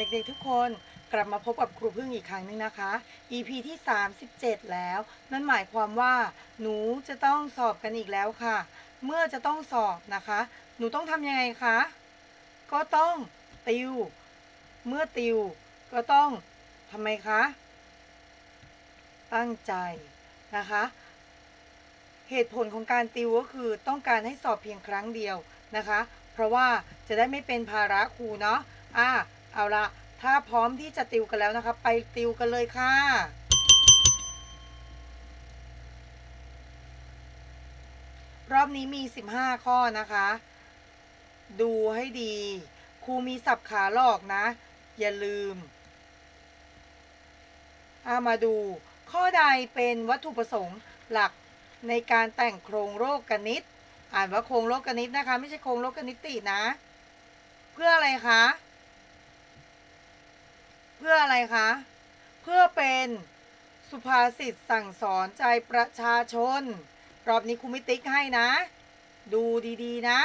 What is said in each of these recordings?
เด็กๆทุกคนกลับมาพบกับครูพึ่งอีกครั้งหนึงนะคะ EP ที่ 37 แล้ว นั่นหมายความว่า หนูจะต้องสอบกันอีกแล้วค่ะ เมื่อจะต้องสอบนะคะ หนูต้องทำยังไงคะ ก็ต้องติว เมื่อติวก็ต้องทำไมคะ ตั้งใจนะคะ เหตุผลของการติวก็คือต้องการให้สอบเพียงครั้งเดียวนะคะ เพราะว่าจะได้ไม่เป็นภาระครูเนาะอะ เอาละถ้าพร้อมที่จะติวกันแล้วนะคะ ไปติวกันเลยค่ะรอบนี้มี 15 ข้อนะคะ ดูให้ดี ครูมีสับขาหลอกนะ อย่าลืมอามาดู ข้อใดเป็นวัตถุประสงค์หลักในการแต่งโครงโรคกนิต อ่านว่าโครงโรคกนิตนะคะ ไม่ใช่โครงโรคกนิตินะ เพื่ออะไรคะ เพื่ออะไรคะ เพื่อเป็นสุภาษิตสั่งสอนใจประชาชน รอบนี้ครูไม่ติ๊กให้นะ ดูดีๆนะ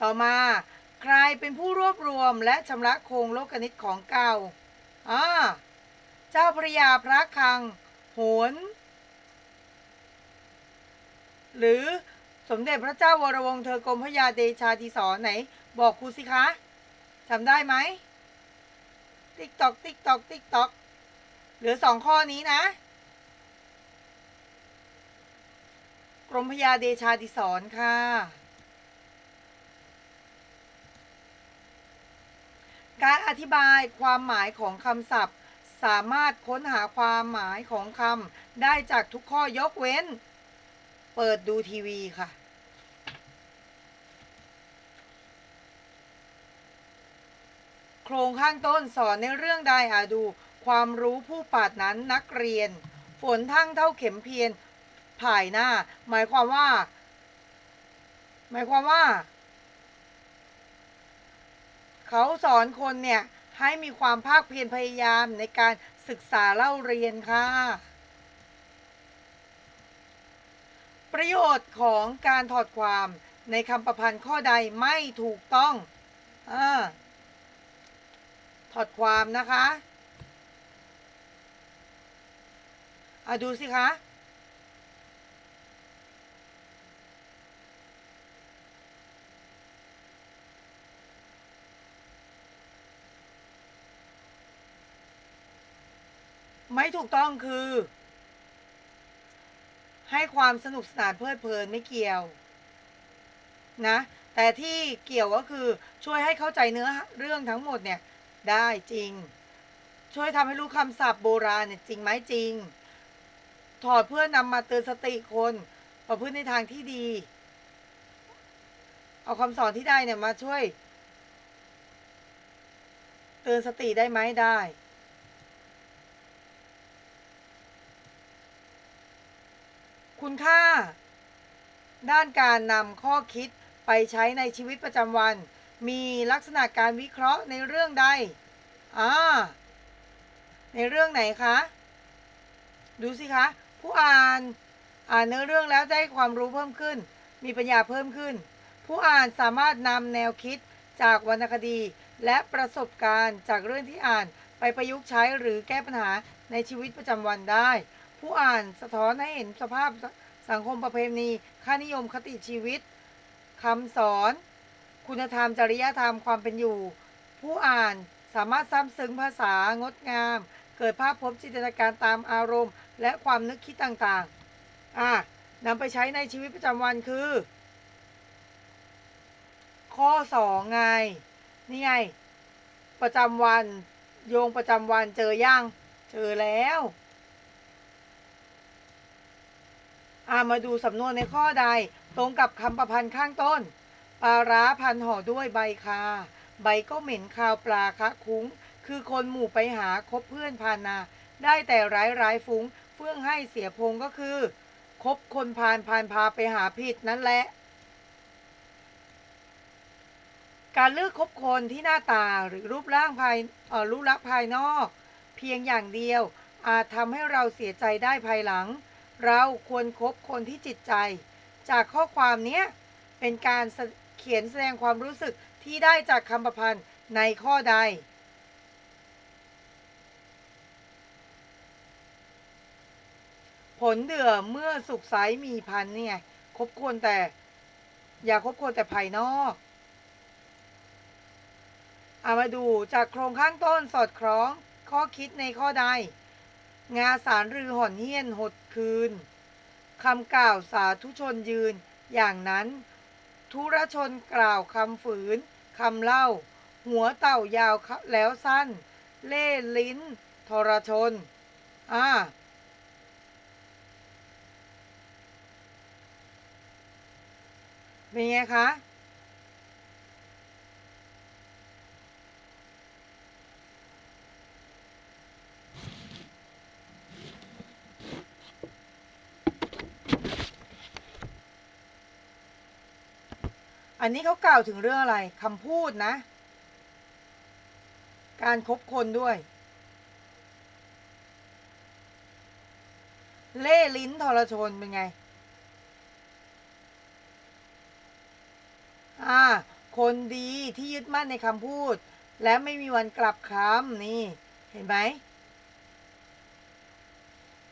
ต่อมาใครเป็นผู้รวบรวมและชำระโครงโลกนิตของเก่าอ่าเจ้าพระยาพระคังโหน หรือสมเด็จพระเจ้าวรวงเธอกรมพระยาเดชาธิสอนไหน บอกครูสิคะจำได้ไหม ติ๊กตอกติ๊กตอกติ๊กตอกเหลือสองข้อนี้นะ กรมพยาเดชาธิสอนค่ะ การอธิบายความหมายของคำศัพท์ สามารถค้นหาความหมายของคำได้จากทุกข้อยกเว้น เปิดดูทีวีค่ะ โครงข้างต้นสอนในเรื่องใดอะดู ความรู้ผู้ปาดนั้นนักเรียน ฝนทั้งเท่าเข็มเพียนผ่ายหน้า หมายความว่า หมายความว่า เขาสอนคนเนี่ยให้มีความภาคเพียรพยายามในการศึกษาเล่าเรียนค่ะ ประโยชน์ของการถอดความในคำประพันธ์ข้อใดไม่ถูกต้องอ่า ถอดความนะคะอะดูสิคะไม่ถูกต้องคือ ให้ความสนุกสนานเพลิดเพลินไม่เกี่ยว นะ แต่ที่เกี่ยวก็คือช่วยให้เข้าใจเนื้อเรื่องทั้งหมดเนี่ย ได้จริง ช่วยทำให้รู้คำศัพท์โบราณเนี่ยจริงไหมจริง ถอดเพื่อนำมาเตือนสติคน ประพฤติในทางที่ดี เอาคำสอนที่ได้เนี่ยมาช่วย เตือนสติได้ไหมได้คุณค่า ด้านการนำข้อคิดไปใช้ในชีวิตประจำวัน มีลักษณะการวิเคราะห์ในเรื่องใดอ่าในเรื่องไหนคะ ดูสิคะ ผู้อ่านอ่านเนื้อเรื่องแล้วได้ความรู้เพิ่มขึ้น มีปัญญาเพิ่มขึ้น ผู้อ่านสามารถนำแนวคิดจากวรรณคดี และประสบการณ์จากเรื่องที่อ่านไปประยุกต์ใช้หรือแก้ปัญหาในชีวิตประจำวันได้ ผู้อ่านสะท้อนให้เห็นสภาพสังคมประเพณี ค่านิยมคติชีวิตคำสอน คุณธรรมจริยธรรมความเป็นอยู่ ผู้อ่านสามารถซ้ำซึ้งภาษางดงาม เกิดภาพพบจินตนาการตามอารมณ์ และความนึกคิดต่างๆอะนำไปใช้ในชีวิตประจำวันคือ ข้อสองไง นี่ไง ประจำวัน โยงประจำวันเจอยังเจอแล้วอ่ามาดูสำนวนในข้อใดตรงกับคำประพันธ์ข้างต้น ปลาร้าพันห่อด้วยใบคา ใบก็เหม็นคาวปลาคะคุ้ง คือคนหมู่ไปหาคบเพื่อนพานา ได้แต่ร้ายร้ายฟุ้ง เฟื่องให้เสียพงก็คือ คบคนพาลพาลพาไปหาผิดนั่นแหละ การเลือกคบคนที่หน้าตาหรือรูปร่างภายรูปลักษณ์ภายนอก เพียงอย่างเดียวอาจทำให้เราเสียใจได้ภายหลัง เราควรครบคนที่จิตใจ จากข้อความนี้เป็นการ เขียนแสดงความรู้สึกที่ได้จากคำประพันธ์ในข้อใด ผลเดือเมื่อสุกใสมีพันเนี่ยคบควรแต่ อย่าคบควรแต่ภายนอกเอามาดูจากโครงข้างต้นสอดคล้องข้อคิดในข้อใด งาสารรือห่อนเฮี้ยนหดคืนคำกล่าวสาธุชนยืนอย่างนั้น ธุรชนกล่าวคำฝืนคำเล่า หัวเต่ายาวแล้วสั้น เล่ลิ้น ทรชน อ่า เป็นไงคะ นนี้เขากล่าวถึงเรื่องอะไรคำพูดนะ การคบคนด้วย เล่ลิ้นทรชนเป็นไง อ่า คนดีที่ยึดมั่นในคำพูด และไม่มีวันกลับคำนี่ เห็นไหม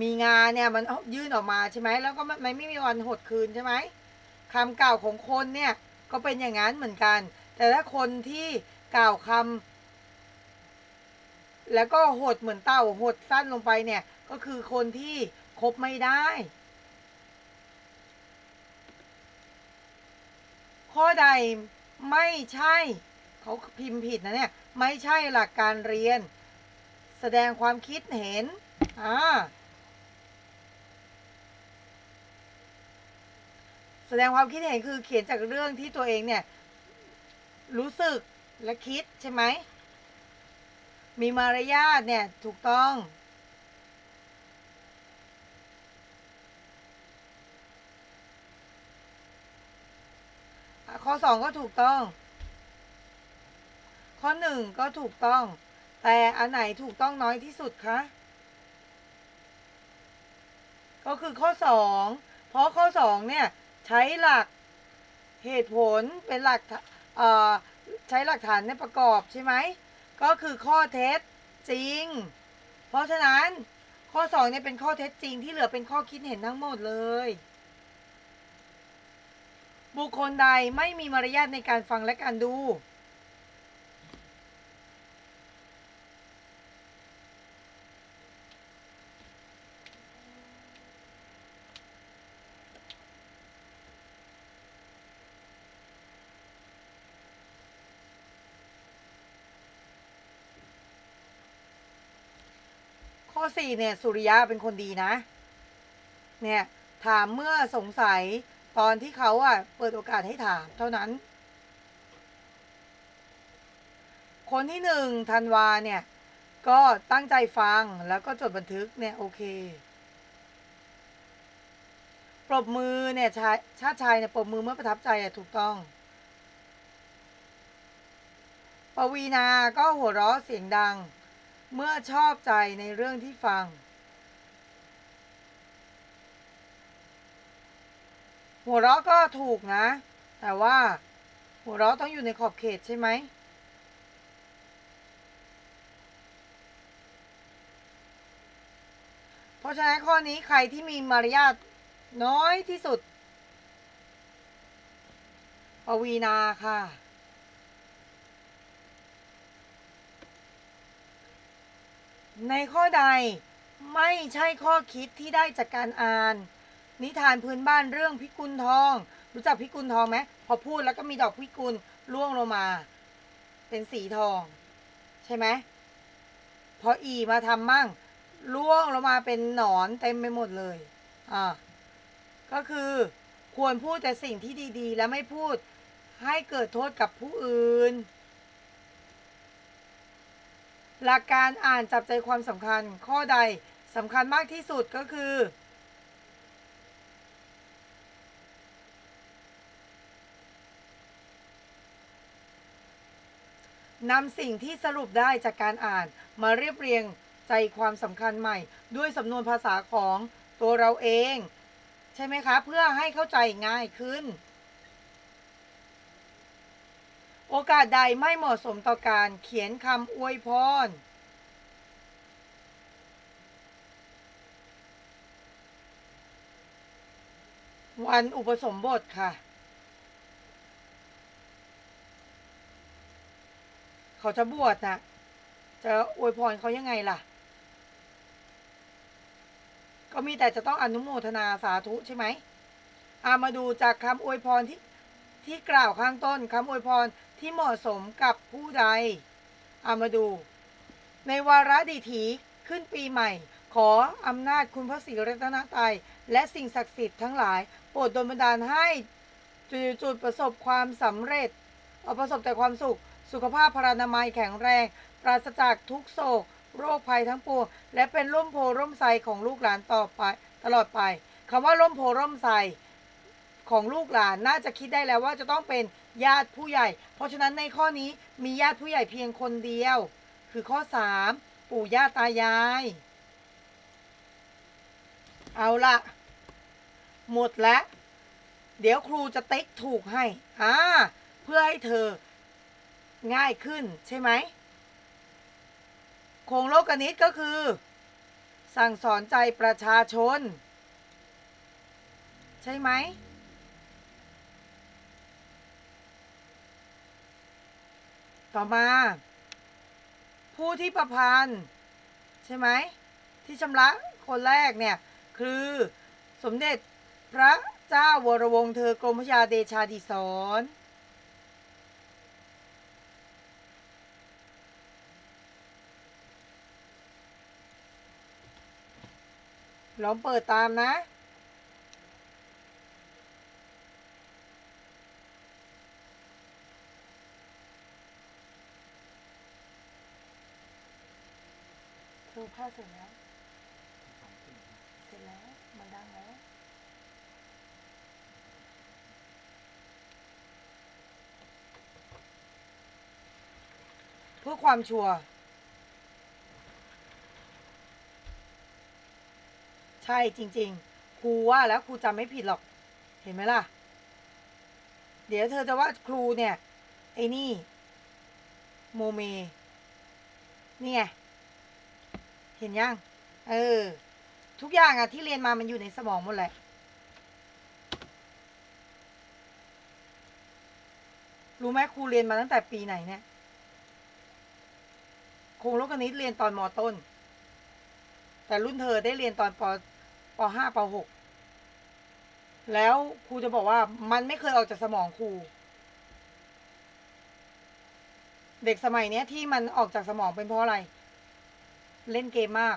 มีงานเนี่ยมันยื่นออกมาใช่ไหมแล้วก็มันไม่มีวันหดคืนใช่ไหมคำกล่าวของคนเนี่ย ก็เป็นอย่างนั้นเหมือนกัน แต่ถ้าคนที่กล่าวคำแล้วก็หดเหมือนเต่าหดสั้นลงไปเนี่ย ก็คือคนที่คบไม่ได้ ข้อใดไม่ใช่ เขาพิมพ์ผิดนะเนี่ย ไม่ใช่หลักการเรียน แสดงความคิดเห็นอ่า แสดงความคิดเห็นคือเขียนจากเรื่องที่ตัวเองเนี่ย รู้สึกและคิดใช่ไหม มีมารยาทเนี่ย ถูกต้อง ข้อสองก็ถูกต้อง ข้อหนึ่งก็ถูกต้อง แต่อันไหนถูกต้องน้อยที่สุดคะ ก็คือข้อสองเพราะข้อสองเนี่ย ใช้หลักเหตุผลเป็นหลักใช้หลักฐานในประกอบใช่ไหม ก็คือข้อเท็จจริง เพราะฉะนั้นข้อสองเนี่ยเป็นข้อเท็จจริงที่เหลือเป็นข้อคิดเห็นทั้งหมดเลย บุคคลใดไม่มีมารยาทในการฟังและการดู ข้อสี่เนี่ยสุริยะเป็นคนดีนะ เนี่ยถามเมื่อสงสัยตอนที่เขาอะเปิดโอกาสให้ถามเท่านั้น คนที่หนึ่งธันวาเนี่ย ก็ตั้งใจฟังแล้วก็จดบันทึกเนี่ยโอเคปรบมือเนี่ยชายชาติชายเนี่ยปรบมือเมื่อประทับใจอะถูกต้อง ปวีนาก็หัวเราะเสียงดัง เมื่อชอบใจในเรื่องที่ฟัง หัวเราะก็ถูกนะ แต่ว่าหัวเราะต้องอยู่ในขอบเขตใช่ไหม เพราะฉะนั้นข้อนี้ใครที่มีมารยาทน้อยที่สุด ปวีนาค่ะ ในข้อใดไม่ใช่ข้อคิดที่ได้จากการอ่าน นิทานพื้นบ้านเรื่องพิกุลทอง รู้จักพิกุลทองไหมพอพูดแล้วก็มีดอกพิกุลร่วงลงมา เป็นสีทอง ใช่ไหมพออีมาทำมั่งร่วงลงมาเป็นหนอนเต็มไปหมดเลยอ่าก็คือควรพูดแต่สิ่งที่ดีๆ และไม่พูดให้เกิดโทษกับผู้อื่น หลักการอ่านจับใจความสำคัญข้อใดสำคัญมากที่สุดก็คือ นำสิ่งที่สรุปได้จากการอ่านมาเรียบเรียงใจความสำคัญใหม่ ด้วยสำนวนภาษาของตัวเราเอง ใช่ไหมคะ เพื่อให้เข้าใจง่ายขึ้น โอกาสใดไม่เหมาะสมต่อการเขียนคำอวยพร วันอุปสมบทค่ะ เขาจะบวชนะจะอวยพรเขายังไงล่ะ ก็มีแต่จะต้องอนุโมทนาสาธุใช่ไหมอามาดูจากคำอวยพรที่ที่กล่าวข้างต้นคำอวยพร ที่เหมาะสมกับผู้ใดเอามาดู ในวาระดีถีขึ้นปีใหม่ ขออำนาจคุณพระศรีรัตนตรัยและสิ่งศักดิ์สิทธิ์ทั้งหลาย โปรดดลบันดาลให้จุดๆประสบความสำเร็จเอาประสบแต่ความสุข สุขภาพพรานามัยแข็งแรง ปราศจากทุกโศก โรคภัยทั้งปวง และเป็นร่มโพร่มไทรของลูกหลานต่อไป ตลอดไปคำว่าร่มโพร่มไทรของลูกหลานน่าจะคิดได้แล้วว่าจะต้องเป็น ญาติผู้ใหญ่ เพราะฉะนั้นในข้อนี้มีญาติผู้ใหญ่เพียงคนเดียว คือข้อ 3 ปู่ย่าตายาย เอาละหมดแล้ว เดี๋ยวครูจะติ๊กถูกให้อ่าเพื่อให้เธอง่ายขึ้นใช่ไหมโครงโลกนิตก็คือ สั่งสอนใจประชาชน ใช่ไหม ต่อมา ผู้ที่ประพันธ์ใช่ไหมที่ชำระคนแรกเนี่ย คือสมเด็จพระเจ้าวรวงศ์เธอกรมพระยาเดชาดิศรลองเปิดตามนะ เธอผ้าเสร็จแล้วเสร็จแล้ว มันดังแล้วเพื่อความชัวร์ใช่จริง ๆ ครูว่าแล้วครูจำไม่ผิดหรอก เห็นไหมล่ะ เดี๋ยวเธอจะว่าครูเนี่ย ไอ้นี่ โมเมนี่ไง เห็นยัง เออ ทุกอย่างอะที่เรียนมามันอยู่ในสมองหมดแหละรู้ไหมครูเรียนมาตั้งแต่ปีไหนเนี่ยครงโลกนิตเรียนตอนมอต้น แต่รุ่นเธอได้เรียนตอนปปห้าปหกแล้วครูจะบอกว่ามันไม่เคยออกจากสมองครู เด็กสมัยเนี้ยที่มันออกจากสมองเป็นเพราะอะไร เล่นเกมมาก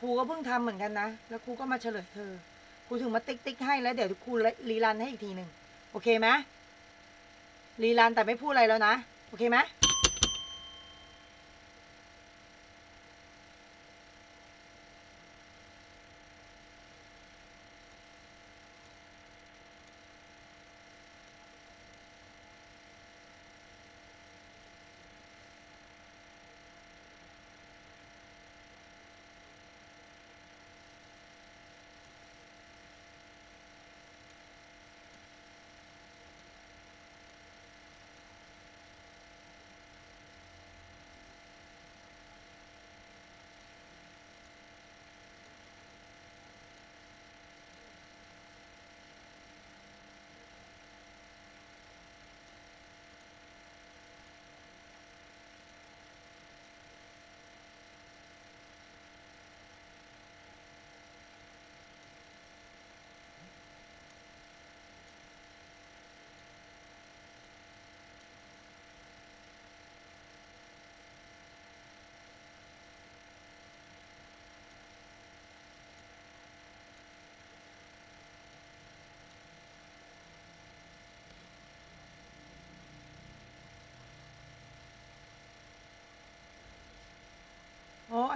ครูก็เพิ่งทำเหมือนกันนะ แล้วครูก็มาเฉลยเธอ ครูถึงมาติ๊กติ๊กให้แล้วเดี๋ยวครูรีรันให้อีกทีหนึ่ง โอเคไหมรีรันแต่ไม่พูดอะไรแล้วนะ โอเคไหม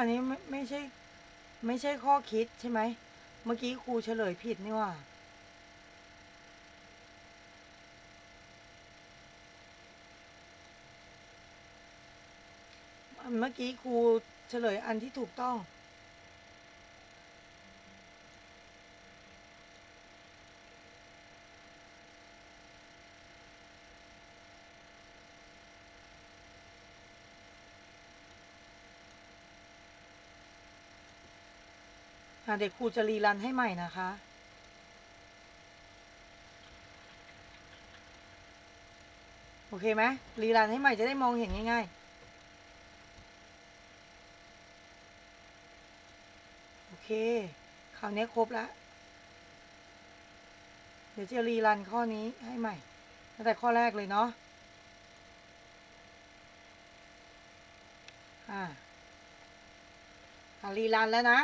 ันนี้ไม่ไม่ใช่ ไม่ใช่ข้อคิดใช่ไหม เมื่อกี้ครูเฉลยผิดนี่ว่า เมื่อกี้ครูเฉลยอันที่ถูกต้อง เดี๋ยวครูจะรีรันให้ใหม่นะคะ โอเคไหมรีรันให้ใหม่จะได้มองเห็นง่ายๆ โอเค คราวนี้ครบแล้ว เดี๋ยวจะรีรันข้อนี้ให้ใหม่ ตั้งแต่ข้อแรกเลยเนาะ อ่ารีรันแล้วนะ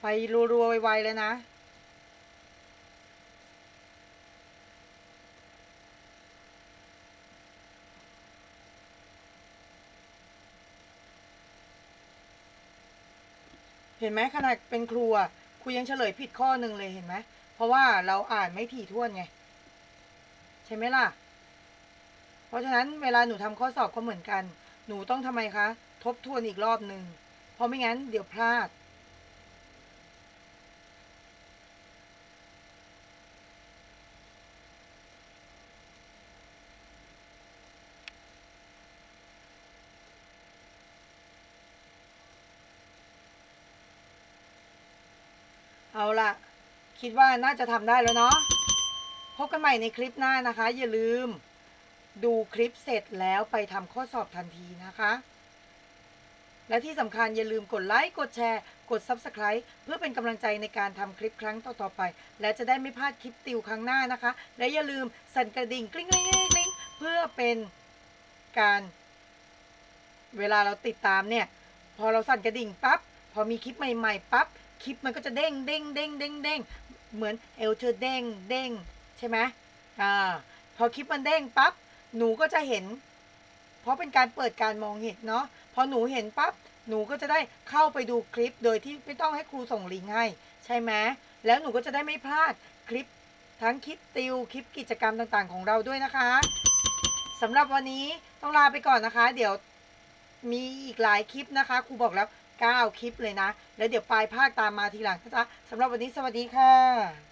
ไปรัวๆไวๆเลยนะเห็นไหมขนาดเป็นครูอะครูยังเฉลยผิดข้อหนึ่งเลยเห็นไหมเพราะว่าเราอ่านไม่ถี่ถ้วนไง ใช่ไหมล่ะ เพราะฉะนั้นเวลาหนูทำข้อสอบก็เหมือนกัน หนูต้องทำไมคะ ทบทวนอีกรอบหนึ่งเพราะไม่งั้นเดี๋ยวพลาด เอาล่ะคิดว่าน่าจะทำได้แล้วเนาะพบกันใหม่ในคลิปหน้านะคะ อย่าลืม ดูคลิปเสร็จแล้วไปทำข้อสอบทันทีนะคะ และที่สำคัญอย่าลืมกดไลค์กดแชร์กด Subscribe เพื่อเป็นกำลังใจในการทำคลิปครั้งต่อๆไป และจะได้ไม่พลาดคลิปติวครั้งหน้านะคะ และอย่าลืมสั่นกระดิ่งกริ๊งกริ๊งกริ๊งกริ๊งเพื่อเป็นการเวลาเราติดตามเนี่ย พอเราสั่นกระดิ่งปั๊บพอมีคลิปใหม่ ๆปั๊บ คลิปมันก็จะเด้งเด้งเด้งเด้งเด้งเหมือนเอลเธอเด้งเด้งใช่ไหมอ่าพอคลิปมันเด้งปั๊บหนูก็จะเห็น เพราะเป็นการเปิดการมองเห็นเนาะพอหนูเห็นปั๊บหนูก็จะได้เข้าไปดูคลิป โดยที่ไม่ต้องให้ครูส่งลิงก์ให้ ใช่ไหมแล้วหนูก็จะได้ไม่พลาดคลิปทั้งคลิปติวคลิปกิจกรรมต่างๆ ของเราด้วยนะคะสำหรับวันนี้ต้องลาไปก่อนนะคะ เดี๋ยวมีอีกหลายคลิปนะคะ ครูบอกแล้ว 9 คลิปเลยนะ แล้วเดี๋ยวปลายภาคตามมาทีหลังนะจ๊ะสำหรับวันนี้สวัสดีค่ะ